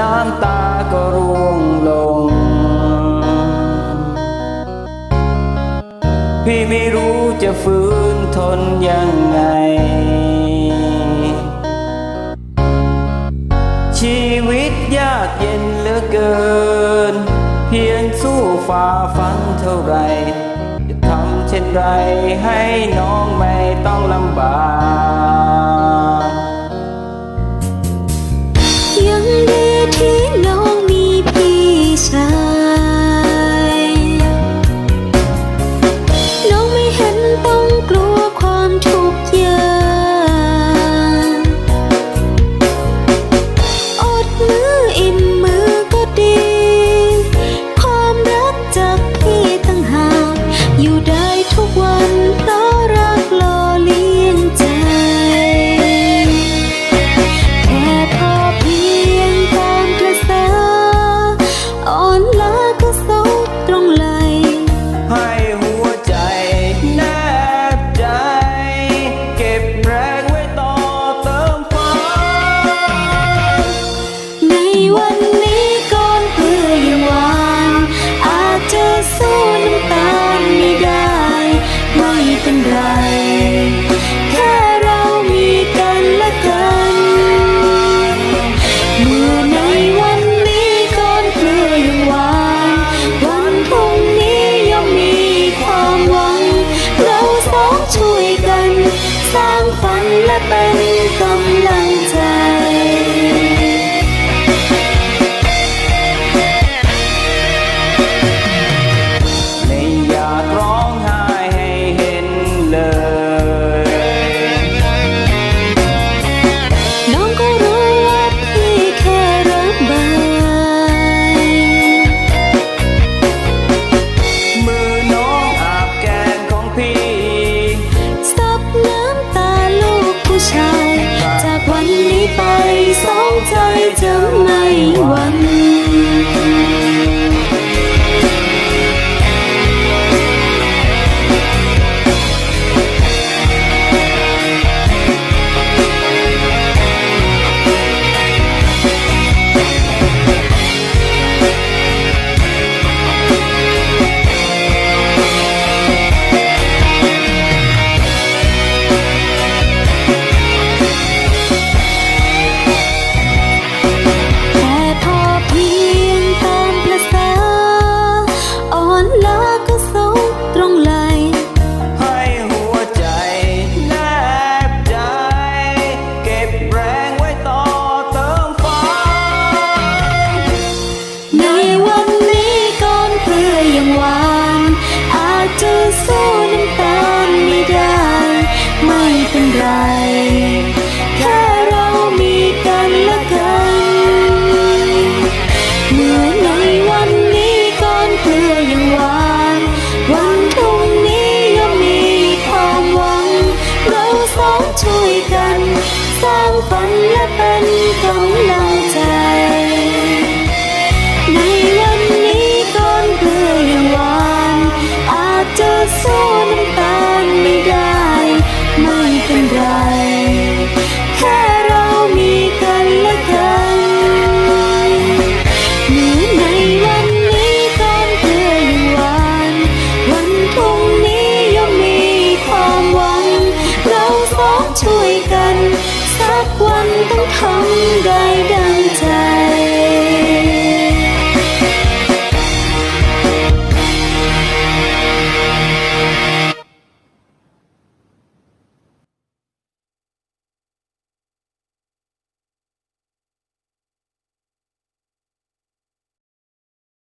น้ำตาก็ร่วงลง พี่ไม่รู้จะฟื้นทนยังไง ชีวิตยากเย็นเหลือเกิน เพียงสู้ฝ่าฟันเท่าไร จะทำเช่นไรให้น้องไม่ต้องลำบาก Yuda จะไม่หวัง 三分一分，总能。